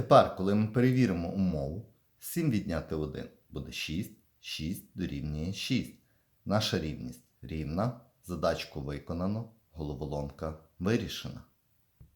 Тепер, коли ми перевіримо умову, 7 відняти 1 буде 6, 6 дорівнює 6. Наша рівність рівна, задачку виконано, головоломка вирішена.